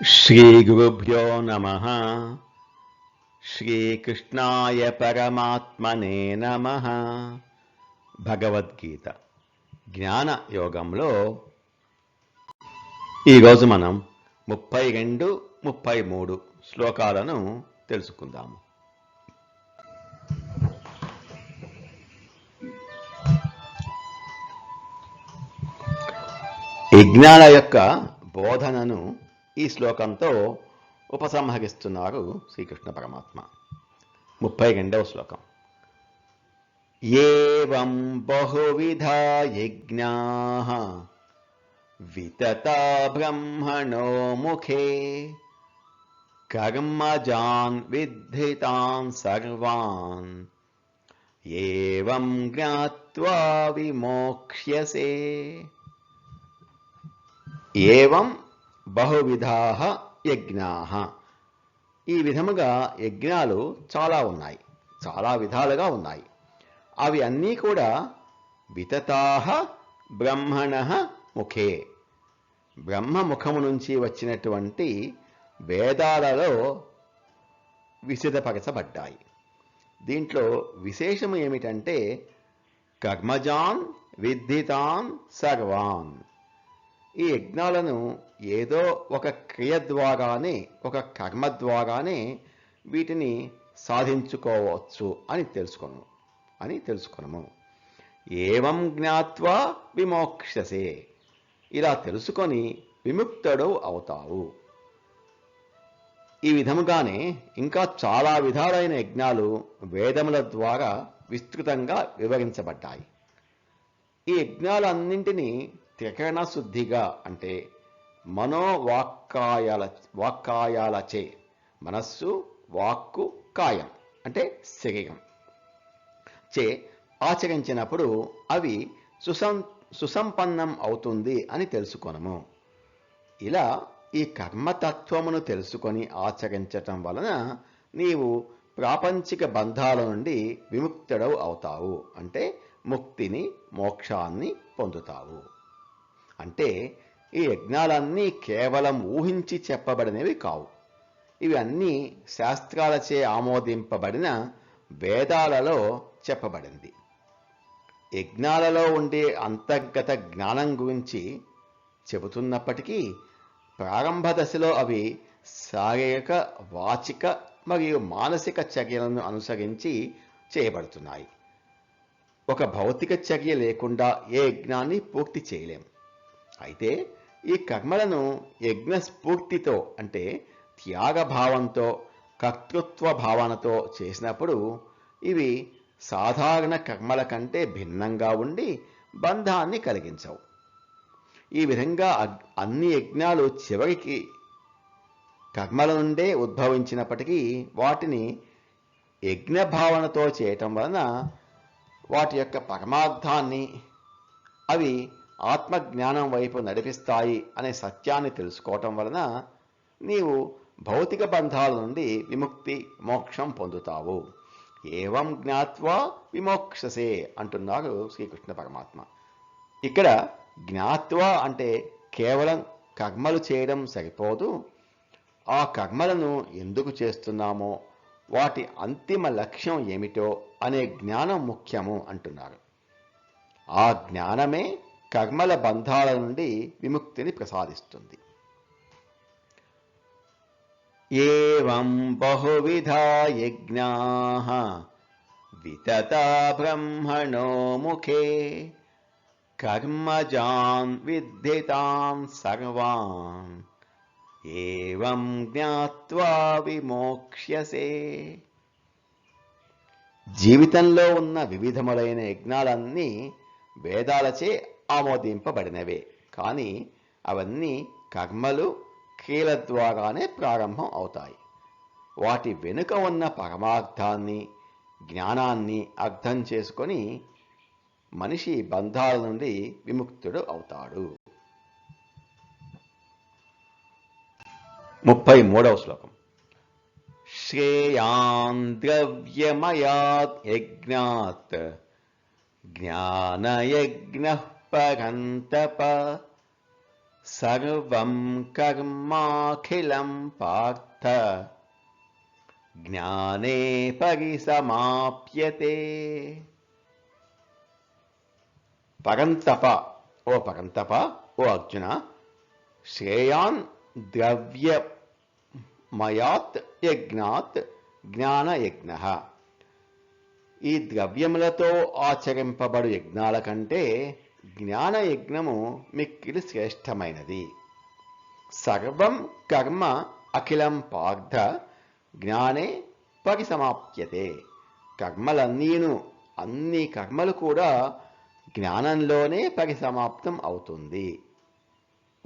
శ్రీగురుభ్యో నమ శ్రీకృష్ణాయ పరమాత్మనే నమ భగవద్గీత జ్ఞాన యోగంలో ఈరోజు మనం ముప్పై రెండు ముప్పై మూడు శ్లోకాలను తెలుసుకుందాము. విజ్ఞాన యొక్క బోధనను ఈ శ్లోకంతో ఉపసంహరిస్తున్నారు శ్రీకృష్ణ పరమాత్మ. ముప్పై రెండవ శ్లోకం. ఏవం బహువిధా యజ్ఞా వితతా బ్రహ్మణో ముఖే కర్మజాన్ విద్ధితాన్ సర్వాన్ ఏవం జ్ఞాత్వా విమోక్ష్యసే. ఏం బహువిధా యజ్ఞాహ ఈ విధముగా యజ్ఞాలు చాలా ఉన్నాయి. చాలా విధాలుగా ఉన్నాయి. అవి అన్నీ కూడా వితతా బ్రహ్మణ ముఖే. బ్రహ్మ ముఖము నుంచి వచ్చినటువంటి వేదాలలో విసిదపరచబడ్డాయి దీంట్లో విశేషము ఏమిటంటే కర్మజాన్ విద్ధితాన్ సర్వాన్. ఈ యజ్ఞాలను ఏదో ఒక క్రియ ద్వారానే ఒక కర్మ ద్వారానే వీటిని సాధించుకోవచ్చు అని తెలుసుకును అని తెలుసుకున్నాము ఏవం జ్ఞాత్వా విమోక్షసే ఇలా తెలుసుకొని విముక్తుడు అవుతావు. ఈ విధముగానే ఇంకా చాలా విధాలైన యజ్ఞాలు వేదముల ద్వారా విస్తృతంగా వివరించబడ్డాయి. ఈ యజ్ఞాలన్నింటినీ త్రికరణ శుద్ధిగా అంటే మనోవాక్కాయాల వాక్కాయాలచే మనస్సు వాక్కు కాయం అంటే శరీరం. చే ఆచరించినప్పుడు అవి సుసం సుసంపన్నం అవుతుంది అని తెలుసుకొనము. ఇలా ఈ కర్మతత్వమును తెలుసుకొని ఆచరించటం వలన నీవు ప్రాపంచిక బంధాల నుండి విముక్తుడవు అవుతావు. అంటే ముక్తిని మోక్షాన్ని పొందుతావు. అంటే ఈ యజ్ఞాలన్నీ కేవలం ఊహించి చెప్పబడినవి కావు. ఇవి అన్నీ శాస్త్రాలచే ఆమోదింపబడిన వేదాలలో చెప్పబడింది. యజ్ఞాలలో ఉండే అంతర్గత జ్ఞానం గురించి చెబుతున్నప్పటికీ ప్రారంభ దశలో అవి శారీరక వాచిక మరియు మానసిక చర్యలను అనుసరించి చేయబడుతున్నాయి. ఒక భౌతిక చర్య లేకుండా ఏ యజ్ఞాన్ని పూర్తి చేయలేం. అయితే ఈ కర్మలను యజ్ఞ స్ఫూర్తితో అంటే త్యాగ భావంతో కర్తృత్వ భావనతో చేసినప్పుడు ఇవి సాధారణ కర్మల కంటే భిన్నంగా ఉండి బంధాన్ని కలిగించవు. ఈ విధంగా అన్ని యజ్ఞాలు చివరికి కర్మల నుండే ఉద్భవించినప్పటికీ వాటిని యజ్ఞ భావనతో చేయటం వలన వాటి యొక్క పరమార్థాన్ని అవి ఆత్మజ్ఞానం వైపు నడిపిస్తాయి అనే సత్యాన్ని తెలుసుకోవటం వలన నీవు భౌతిక బంధాల నుండి విముక్తి మోక్షం పొందుతావు. ఏవం జ్ఞాత్వా విమోక్షసే అంటున్నారు శ్రీకృష్ణ పరమాత్మ. ఇక్కడ జ్ఞాత్వా అంటే కేవలం కర్మలు చేయడం సరిపోదు. ఆ కర్మలను ఎందుకు చేస్తున్నామో వాటి అంతిమ లక్ష్యం ఏమిటో అనే జ్ఞానం ముఖ్యము అంటున్నారు ఆ జ్ఞానమే కర్మల బంధాల నుండి విముక్తిని ప్రసాదిస్తుంది. ఏం బహువిధా యజ్ఞా వితతా బ్రహ్మణో ముఖే కర్మజాన్ విద్ధితాన్ సర్వాన్ ఏం జ్ఞాత్వా విమోక్ష్యసే. జీవితంలో ఉన్న వివిధములైన యజ్ఞాలన్నీ వేదాలచే ఆమోదింపబడినవే. కానీ అవన్నీ కర్మలు క్రియల ద్వారానే ప్రారంభం అవుతాయి. వాటి వెనుక ఉన్న పరమార్థాన్ని జ్ఞానాన్ని అర్థం చేసుకొని మనిషి బంధాల నుండి విముక్తుడు అవుతాడు. ముప్పై మూడవ శ్లోకం. శ్రేయాన్ ద్రవ్యమయాత్ యజ్ఞాత్ జ్ఞానయజ్ఞ పరంతప సర్వం కర్మాఖిలం పార్థ జ్ఞానే పరిసమాప్యతే పరంతప ఓ పరంతప ఓ అర్జున శ్రేయాన్ ద్రవ్యమయాత్ యజ్ఞాత్ జ్ఞానయజ్ఞ ఈ ద్రవ్యములతో ఆచరింపబడు యజ్ఞాల కంటే జ్ఞానయజ్ఞము మిక్కిలి శ్రేష్టమైనది. సర్వం కర్మ అఖిలం పార్థ జ్ఞానే పరిసమాప్యతే. కర్మలన్నీను అన్ని కర్మలు కూడా జ్ఞానంలోనే పరిసమాప్తం అవుతుంది.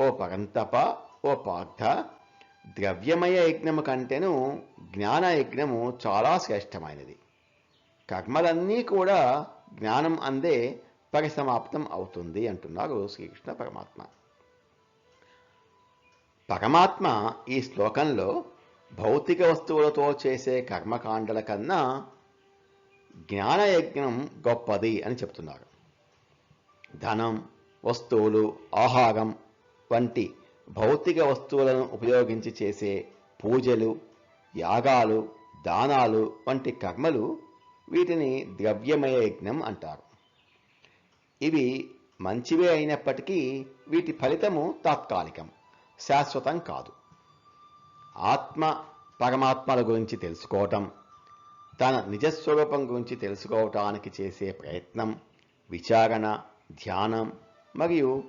ఓ పరంతప ఓ పార్థ ద్రవ్యమయ యజ్ఞము కంటేను జ్ఞాన యజ్ఞము చాలా శ్రేష్టమైనది. కర్మలన్నీ కూడా జ్ఞానం అందే పరిసమాప్తం అవుతుంది అంటున్నారు శ్రీకృష్ణ పరమాత్మ. పరమాత్మ ఈ శ్లోకంలో భౌతిక వస్తువులతో చేసే కర్మకాండల కన్నా జ్ఞానయజ్ఞం గొప్పది అని చెప్తున్నారు. ధనం వస్తువులు ఆహారం వంటి భౌతిక వస్తువులను ఉపయోగించి చేసే పూజలు యాగాలు దానాలు వంటి కర్మలు వీటిని ద్రవ్యమయ యజ్ఞం అంటారు. ఇవి మంచివే అయినప్పటికీ వీటి ఫలితము తాత్కాలికం శాశ్వతం కాదు. ఆత్మ పరమాత్మల గురించి తెలుసుకోవటం తన నిజస్వరూపం గురించి తెలుసుకోవటానికి చేసే ప్రయత్నం విచారణ ధ్యానం మరియు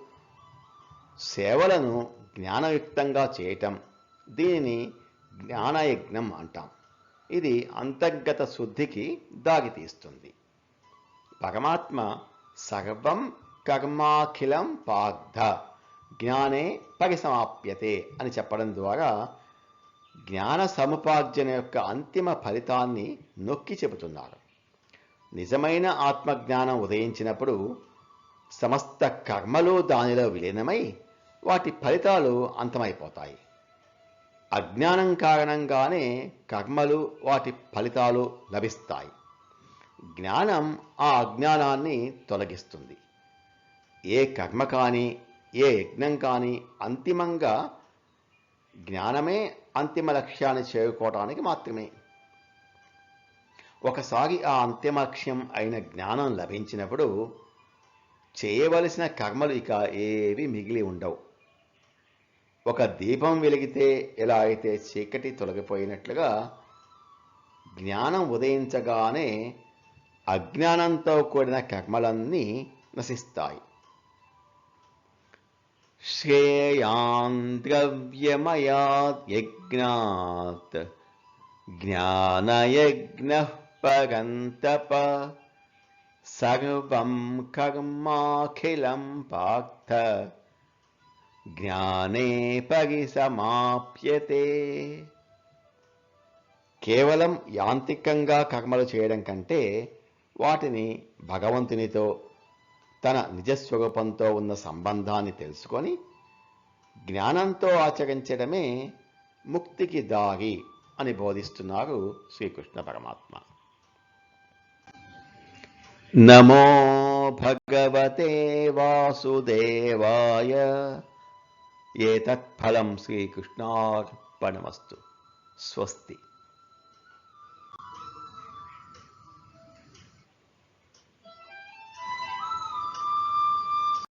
సేవలను జ్ఞానయుక్తంగా చేయటం దీనిని జ్ఞానయజ్ఞం అంటాం. ఇది అంతర్గత శుద్ధికి దారితీస్తుంది. పరమాత్మ సర్వం కర్మాఖిలం పార్థ. జ్ఞానే పరిసమాప్యతే అని చెప్పడం ద్వారా జ్ఞాన సముపార్జన యొక్క అంతిమ ఫలితాన్ని నొక్కి చెబుతున్నారు. నిజమైన ఆత్మజ్ఞానం ఉదయించినప్పుడు సమస్త కర్మలు దానిలో విలీనమై వాటి ఫలితాలు అంతమైపోతాయి. అజ్ఞానం కారణంగానే కర్మలు వాటి ఫలితాలు లభిస్తాయి. జ్ఞానం ఆ అజ్ఞానాన్ని తొలగిస్తుంది. ఏ కర్మ కానీ ఏ యజ్ఞం కానీ అంతిమంగా జ్ఞానమే అంతిమ లక్ష్యాన్ని చేరుకోవటానికి మాత్రమే. ఒకసారి ఆ అంతిమ లక్ష్యం అయిన జ్ఞానం లభించినప్పుడు చేయవలసిన కర్మలు ఇక ఏవి మిగిలి ఉండవు. ఒక దీపం వెలిగితే ఎలా అయితే చీకటి తొలగిపోయినట్లుగా జ్ఞానం ఉదయించగానే అజ్ఞానంతో కూడిన కర్మలన్నీ నశిస్తాయి. శ్రేయాన్ ద్రవ్యమయాత్ యజ్ఞాత్ జ్ఞానయజ్ఞ పరంతప సర్వం కర్మాఖిలం పార్థ జ్ఞానే పరిసమాప్యతే. కేవలం యాంత్రికంగా కర్మలు చేయడం కంటే వాటిని భగవంతునితో తన నిజస్వరూపంతో ఉన్న సంబంధాన్ని తెలుసుకొని జ్ఞానంతో ఆచరించడమే ముక్తికి దారి అని బోధిస్తున్నారు శ్రీకృష్ణ పరమాత్మ. నమో భగవతే వాసుదేవాయ. ఏతత్ఫలం శ్రీకృష్ణార్పణమస్తు. స్వస్తి.